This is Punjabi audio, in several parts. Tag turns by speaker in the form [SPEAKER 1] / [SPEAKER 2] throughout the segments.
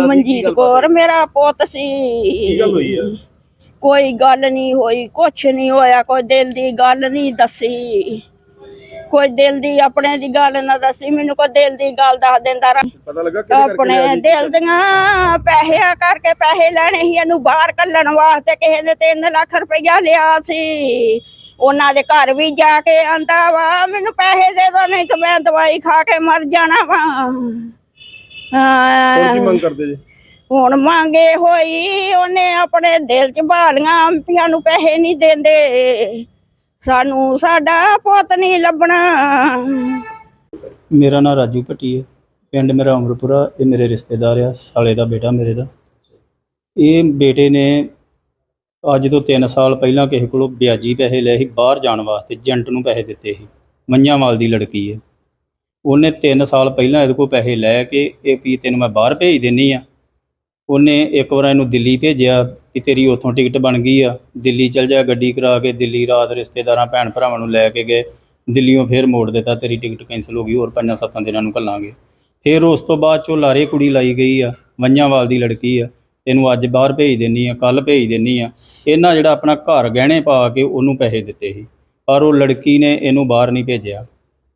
[SPEAKER 1] ਮਨਜੀਤ ਕੌਰ ਮੇਰਾ ਪੁੱਤ ਸੀ।
[SPEAKER 2] ਕੀ ਗੱਲ ਹੋਈ ਆ?
[SPEAKER 1] ਕੋਈ ਗੱਲ ਨਹੀਂ ਹੋਈ ਕੁਛ ਨਹੀਂ ਹੋਇਆ ਕੋਈ ਦਿਲ ਦੀ ਗੱਲ ਨਹੀਂ ਦੱਸੀ। ਕੋਈ ਦਿਲ ਦੀ ਆਪਣੇ ਦੀ ਗੱਲ ਨਾ ਦੱਸੀ ਮੈਨੂੰ ਕੋਈ ਦਿਲ ਦੀ ਗੱਲ ਦੱਸ ਦਿੰਦਾ ਰ-
[SPEAKER 2] ਪਤਾ ਲੱਗਾ ਕਿਹਦੇ ਕਰਕੇ
[SPEAKER 1] ਆਪਣੇ? ਦਿਲ ਦੀਆਂ ਪੈਸਿਆਂ ਕਰਕੇ ਪੈਸੇ ਲੈਣੇ ਸੀ ਇਹਨੂੰ ਬਾਹਰ ਕੱਢਣ ਵਾਸਤੇ ਕਿਸੇ ਨੇ 3 ਲੱਖ ਰੁਪਇਆ ਲਿਆ ਸੀ। ਉਹਨਾਂ ਦੇ ਘਰ ਵੀ ਜਾ ਕੇ ਆਂਦਾ ਵਾ ਮੈਨੂੰ ਪੈਸੇ ਦੇ ਦੋ ਨਹੀਂ ਤਾਂ ਮੈਂ ਦਵਾਈ ਖਾ ਕੇ ਮਰ ਜਾਣਾ ਵਾ।
[SPEAKER 2] ਹੁਣ ਕੀ ਮੰਗ ਕਰਦੇ ਜੀ?
[SPEAKER 1] ਹੁਣ ਮੰਗੇ ਹੋਈ ਉਹਨੇ ਆਪਣੇ ਦਿਲ ਚ ਭਾਲੀਆਂ ਵੀ ਸਾਨੂੰ ਪੈਸੇ ਨਹੀਂ ਦਿੰਦੇ। ਸਾਨੂੰ ਸਾਡਾ ਪੁੱਤ ਨਹੀਂ ਲੱਭਣਾ।
[SPEAKER 3] ਮੇਰਾ ਨਾਮ ਰਾਜੂ ਭੱਟੀ ਹੈ। ਪਿੰਡ ਮੇਰਾ ਅਮਰਪੁਰਾ ਇਹ ਮੇਰੇ ਰਿਸ਼ਤੇਦਾਰ ਆ ਸਾਲੇ ਦਾ ਬੇਟਾ ਮੇਰੇ ਦਾ। ਇਹ ਬੇਟੇ ਨੇ ਅੱਜ ਤੋਂ 3 ਸਾਲ ਪਹਿਲਾਂ ਕਿਸੇ ਕੋਲੋਂ ਵਿਆਜੀ ਪੈਸੇ ਲਏ ਸੀ ਬਾਹਰ ਜਾਣ ਵਾਸਤੇ ਏਜੰਟ ਨੂੰ ਪੈਸੇ ਦਿੱਤੇ ਸੀ। ਮੰਝਾਂਵਾਲ ਦੀ ਲੜਕੀ ਹੈ। ਉਹਨੇ 3 ਸਾਲ ਪਹਿਲਾਂ ਇਹਦੇ ਕੋਲ ਪੈਸੇ ਲੈ ਕੇ ਇਹ ਵੀ ਤੈਨੂੰ ਮੈਂ ਬਾਹਰ ਭੇਜ ਦਿੰਨੀ ਆ। ਉਹਨੇ ਇੱਕ ਵਾਰ ਇਹਨੂੰ ਦਿੱਲੀ ਭੇਜਿਆ ਕਿ ਤੇਰੀ ਉੱਥੋਂ ਟਿਕਟ ਬਣ ਗਈ ਆ। ਦਿੱਲੀ ਚਲ ਜਾ ਗੱਡੀ ਕਰਾ ਕੇ, ਦਿੱਲੀ ਰਾਤ ਰਿਸ਼ਤੇਦਾਰਾਂ, ਭੈਣ ਭਰਾਵਾਂ ਨੂੰ ਲੈ ਕੇ ਗਏ। ਦਿੱਲੀੋਂ ਫੇਰ ਮੋੜ ਦਿੱਤਾ, ਤੇਰੀ ਟਿਕਟ ਕੈਂਸਲ ਹੋ ਗਈ, ਹੋਰ ਪੰਜਾਂ ਸੱਤਾਂ ਦਿਨਾਂ ਨੂੰ ਘੱਲਾਂਗੇ। ਫਿਰ ਉਸ ਤੋਂ ਬਾਅਦ ਚੋਂ ਲਾਰੇ ਕੁੜੀ ਲਾਈ ਗਈ ਆ ਵੰਜਾਂਵਾਲ ਦੀ ਲੜਕੀ ਆ। ਤੈਨੂੰ ਅੱਜ ਬਾਹਰ ਭੇਜ ਦਿੰਨੀ ਆ ਕੱਲ ਭੇਜ ਦਿੰਨੀ ਆ। ਇਹਨਾਂ ਜਿਹੜਾ ਆਪਣਾ ਘਰ ਗਹਿਣੇ ਪਾ ਕੇ ਉਹਨੂੰ ਪੈਸੇ ਦਿੱਤੇ ਸੀ। ਪਰ ਉਹ ਲੜਕੀ ਨੇ ਇਹਨੂੰ ਬਾਹਰ ਨਹੀਂ ਭੇਜਿਆ।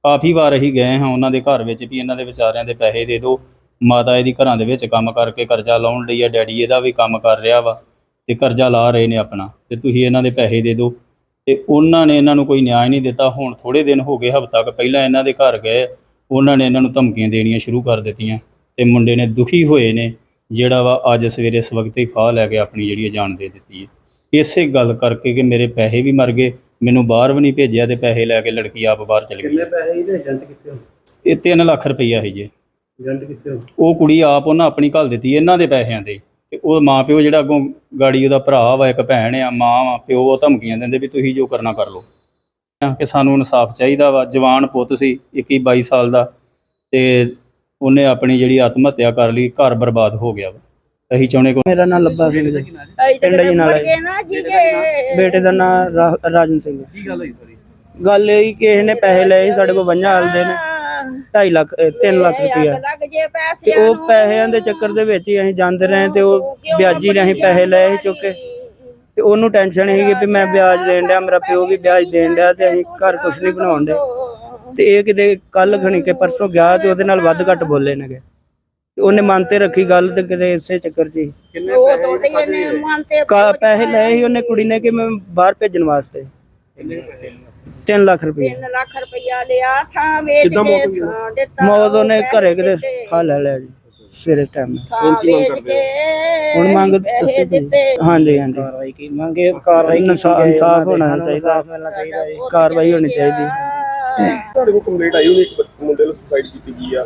[SPEAKER 3] ਕਾਫੀ ਵਾਰ ਅਸੀਂ ਗਏ ਹਾਂ ਉਹਨਾਂ ਦੇ ਘਰ ਵਿੱਚ ਵੀ ਇਹਨਾਂ ਦੇ ਵਿਚਾਰਿਆਂ ਦੇ ਪੈਸੇ ਦੇ ਦਿਓ। ਮਾਤਾ ਇਹਦੀ ਘਰਾਂ ਦੇ ਵਿੱਚ ਕੰਮ ਕਰਕੇ ਕਰਜ਼ਾ ਲਾਉਣ ਲਈ ਆ, ਡੈਡੀ ਇਹਦਾ ਵੀ ਕੰਮ ਕਰ ਰਿਹਾ ਵਾ ਤੇ ਕਰਜ਼ਾ ਲਾ ਰਹੇ ਨੇ ਆਪਣਾ ਤੇ ਤੁਸੀਂ ਇਹਨਾਂ ਦੇ ਪੈਸੇ ਦੇ ਦਿਓ। ਤੇ ਉਹਨਾਂ ਨੇ ਇਹਨਾਂ ਨੂੰ ਕੋਈ ਨਿਆਂ ਨਹੀਂ ਦਿੱਤਾ। ਹੁਣ ਥੋੜੇ ਦਿਨ ਹੋ ਗਏ, ਹਫ਼ਤਾ ਕੁ ਪਹਿਲਾਂ ਇਹਨਾਂ ਦੇ ਘਰ ਗਏ, ਉਹਨਾਂ ਨੇ ਇਹਨਾਂ ਨੂੰ ਧਮਕੀਆਂ ਦੇਣੀਆਂ ਸ਼ੁਰੂ ਕਰ ਦਿੱਤੀਆਂ ਤੇ ਮੁੰਡੇ ਨੇ ਦੁਖੀ ਹੋਏ ਨੇ, ਜਿਹੜਾ ਵਾ ਅੱਜ ਸਵੇਰੇ ਇਸ ਵਕਤ ਹੀ ਫਾਹ ਲੈ ਕੇ ਆਪਣੀ ਜਿਹੜੀ ਇਹ ਜਾਨ ਦੇ ਦਿੱਤੀ ਹੈ। ਇਸੇ ਗੱਲ ਕਰਕੇ ਕਿ ਮੇਰੇ ਪੈਸੇ ਵੀ ਮਰ ਗਏ ਮੈਨੂੰ ਬਾਹਰ ਵੀ ਨਹੀਂ ਭੇਜਿਆ ਤੇ ਪੈਸੇ ਲੈ ਕੇ ਲੜਕੀ ਆਪ ਬਾਹਰ ਚਲੀ ਗਈ।
[SPEAKER 2] ਕਿੰਨੇ ਪੈਸੇ ਇਹਦੇ? ਏਜੰਟ ਕਿੱਥੇ ਹੋ
[SPEAKER 3] ਇਹ 3 ਲੱਖ ਰੁਪਈਆ ਸੀ ਜੇ।
[SPEAKER 2] ਏਜੰਟ ਕਿੱਥੇ ਹੋ
[SPEAKER 3] ਉਹ ਕੁੜੀ ਆਪ ਉਹਨਾਂ ਆਪਣੀ ਘੱਲ ਦਿੱਤੀ ਇਹਨਾਂ ਦੇ ਪੈਸਿਆਂ ਦੇ ਤੇ ਉਹ ਮਾਂ ਪਿਓ ਜਿਹੜਾ ਅੱਗੋਂ ਗਾੜੀ ਉਹਦਾ ਭਰਾ ਵਾ ਇੱਕ ਭੈਣ ਆ ਮਾਂ ਵਾ ਪਿਓ ਉਹ ਧਮਕੀਆਂ ਦਿੰਦੇ ਵੀ ਤੁਸੀਂ ਜੋ ਕਰਨਾ ਕਰ ਲਓ। ਕਿ ਸਾਨੂੰ ਇਨਸਾਫ ਚਾਹੀਦਾ ਵਾ। ਜਵਾਨ ਪੁੱਤ ਸੀ 21 22 ਸਾਲ ਦਾ। ਤੇ ਉਹਨੇ ਆਪਣੀ ਜਿਹੜੀ ਆਤਮ ਹੱਤਿਆ ਕਰ ਲਈ ਘਰ ਬਰਬਾਦ ਹੋ ਗਿਆ ਵਾ। ਅਸੀਂ ਚਾਹੁੰਦੇ ਕਿ
[SPEAKER 4] ਮੇਰਾ ਨਾਮ ਲੱਭਾ ਸਿੰਘ ਜੀ। ਪਿੰਡ ਜੀ ਨਾਲ।
[SPEAKER 1] ਨਾ
[SPEAKER 4] ਬੇਟੇ ਦਾ ਨਾਮ ਰਾਜਨ ਸਿੰਘ ਹੈ।
[SPEAKER 2] ਕੀ ਗੱਲ ਹੋਈ ਸਾਰੀ?
[SPEAKER 4] ਗੱਲ ਇਹ ਕਿਸੇ ਨੇ ਪੈਸੇ ਲਏ ਸੀ ਸਾਡੇ ਕੋਲ ਵੰਜਾ ਹਲਦੇ ਨੇ। 2.5 ਲੱਖ 3 ਲੱਖ ਰੁਪਇਆ ਤੇ ਉਹ ਪੈਸਿਆਂ ਦੇ ਚੱਕਰ ਦੇ ਵਿੱਚ ਹੀ ਅਸੀਂ ਜਾਂਦੇ ਰਹੇ ਤੇ ਉਹ ਵਿਆਜੀ ਨੇ ਅਸੀਂ ਪੈਸੇ ਲਏ ਸੀ ਚੁੱਕ ਤੇ ਉਹਨੂੰ ਟੈਨਸ਼ਨ ਸੀਗੀ ਵੀ ਮੈਂ ਵਿਆਜ ਦੇਣ ਡਿਆ ਮੇਰਾ ਪਿਓ ਵੀ ਵਿਆਜ ਦੇਣ ਡਿਆ ਤੇ ਅਸੀਂ ਘਰ ਕੁਛ ਨਹੀਂ ਬਣਾਉਣ ਦੇ ਤੇ ਇਹ ਕਿਤੇ ਕੱਲ ਖਣੀ ਕੇ ਪਰਸੋਂ ਗਿਆ ਤੇ ਉਹਦੇ ਨਾਲ ਵੱਧ ਘੱਟ ਬੋਲੇ ਨੇਗੇ। ਉਹਨੇ ਮਨ ਤੇ ਰੱਖੀ ਗੱਲ ਤੇ ਕਿਤੇ ਇਸੇ ਚੱਕਰ 'ਚ ਹੀ।
[SPEAKER 2] ਕਿੰਨੇ
[SPEAKER 1] ਉਹ
[SPEAKER 2] ਪੈਸੇ
[SPEAKER 1] ਤੋਂ
[SPEAKER 2] ਇਹਦੇ
[SPEAKER 1] ਤੇ
[SPEAKER 2] ਖਾਤੇ
[SPEAKER 1] ਇਹਨੇ
[SPEAKER 2] ਹੋਏ?
[SPEAKER 1] ਮਨ ਤੇ
[SPEAKER 4] ਕਾ ਪੈਸੇ ਲਏ ਸੀ ਉਹਨੇ ਕੁੜੀ ਨੇ ਕਿ ਮੈਂ ਬਾਹਰ ਭੇਜਣ ਵਾਸਤੇ।
[SPEAKER 2] ਕਿੰਨੇ ਪੈਸੇ
[SPEAKER 4] 3 ਲੱਖ ਰੁਪਏ
[SPEAKER 1] 3 ਲੱਖ ਰੁਪਇਆ ਲਿਆ ਥਾਂ ਵੇਚ ਕੇ ਦਿੱਤਾ
[SPEAKER 4] ਮੌਤ ਉਹਨੇ ਘਰੇ ਕਿਤੇ। ਖਾ ਲੈ ਲਿਆ ਜੀ ਸਵੇਰੇ ਟਾਈਮ
[SPEAKER 2] ਹੁਣ ਕੀ ਮੰਗ ਕਰਦੇ
[SPEAKER 4] ਹੁਣ ਮੰਗ ਦੱਸੋ ਜੀ। ਹਾਂਜੀ ਹਾਂਜੀ।
[SPEAKER 5] ਕਾਰਵਾਈ ਕੀ? ਮੰਗੇ ਕਾਰਵਾਈ
[SPEAKER 4] ਇਨਸਾ- ਇਨਸਾਫ ਹੋਣਾ ਚਾਹੀਦਾ।
[SPEAKER 5] ਇਨਸਾਫ ਮਿਲਣਾ ਚਾਹੀਦਾ ਹੈ
[SPEAKER 4] ਕਾਰਵਾਈ ਹੋਣੀ ਚਾਹੀਦੀ।
[SPEAKER 2] ਤੁਹਾਡੇ ਕੋਲ ਕੰਪਲੀਟ ਆਈ ਉਹਨੇ ਇੱਕ ਬੱਚ- ਮੁੰਡੇ ਨੂੰ ਸੁਸਾਈਡ ਕੀਤੀ ਗਈ ਆ।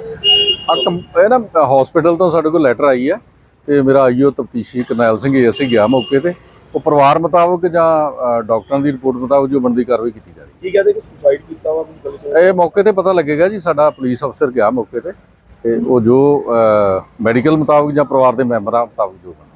[SPEAKER 6] ਆ ਇਹ ਨਾ ਹਸਪੀਟਲ ਤੋਂ ਸਾਡੇ ਕੋਲ ਲੈਟਰ ਆਈ ਹੈ ਤੇ ਮੇਰਾ ਆਈਓ ਤਫਤੀਸ਼ੀ ਕਰਨੈਲ ਸਿੰਘ ਜੀ ਅਸੀਂ ਗਿਆ ਮੌਕੇ ਤੇ। ਉਹ ਪਰਿਵਾਰ ਮੁਤਾਬਕ ਜਾਂ ਅ, ਡਾਕਟਰਾਂ ਦੀ ਰਿਪੋਰਟ ਮੁਤਾਬਕ ਜੋ ਬਣਦੀ ਕਾਰਵਾਈ ਕੀਤੀ ਜਾ ਰਹੀ
[SPEAKER 2] ਕੀ ਕਹਿੰਦੇ ਕਿ ਸੁਸਾਈਡ ਕੀਤਾ ਵਾ ਕੋਈ ਗੱਲ
[SPEAKER 6] ਹੈ ਇਹ ਮੌਕੇ ਤੇ ਪਤਾ ਲੱਗੇਗਾ ਜੀ ਸਾਡਾ ਪੁਲਿਸ ਅਫਸਰ ਗਿਆ ਮੌਕੇ ਤੇ ਤੇ ਉਹ ਜੋ ਮੈਡੀਕਲ ਮੁਤਾਬਕ ਜਾਂ ਪਰਿਵਾਰ ਦੇ ਮੈਂਬਰਾਂ ਮੁਤਾਬਕ ਜੋ ਬਣਦਾ।